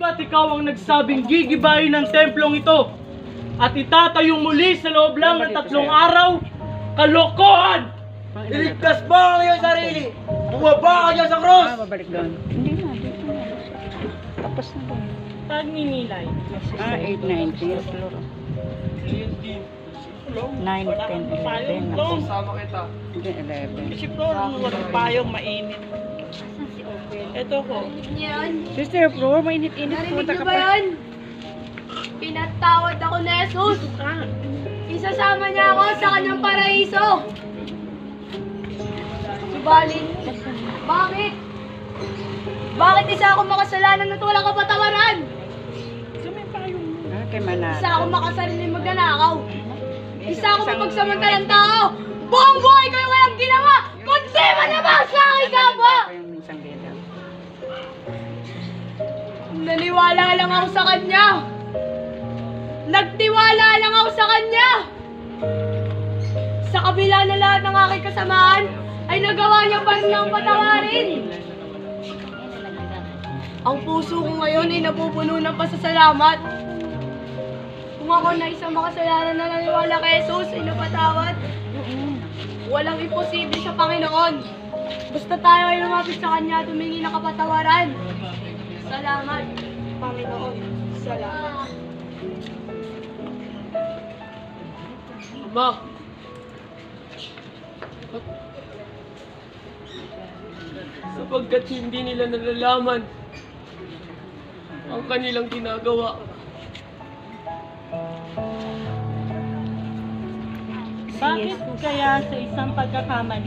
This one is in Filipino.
Ba't ikaw ang nagsabing gigibayin ng templong ito? At itatayong muli sa loob lang ng tatlong araw? Kalokohan! Iligtas mo ang iyong sarili! Bumaba ka dyan sa krus! Ah, babalik doon. Hindi na, dito na. Tapos na doon. Pagninilay. Ah, 890. Floro. 9, 10, 11. Ako. Sama kita. Hindi, 11. Si Flor, walang payong mainit. Ito ko. Yan. Sister Flor, mainit-init. Narinig Pumunta niyo ba yan? Pinatawad ako na Jesus. Isasama niya ako sa kanyang paraiso. Subalit, bakit? Bakit isa ako makasalanan at walang kapatawaran? Ah, kay Manalo. Isa ako makasarili magnanakaw. Isa ako mapagsamantalang tao. Buong buhay ko yung Naniwala lang ako sa kanya. Nagtiwala lang ako sa kanya. Sa kabila na lahat ng aking kasamaan, ay nagawa niya pa rin ang patawarin. Ang puso ko ngayon ay napupuno ng pasasalamat. Kung ako na isang makasalanan na naniwala kay Jesus ay napatawad, walang imposible sa Panginoon. Basta tayo ay lumapit sa Kanya at humingi ng kapatawaran. Salamat, Panginoon. Salamat. Ama. Sapagkat hindi nila nalalaman ang kanilang ginagawa. Bakit kaya sa isang pagkakamali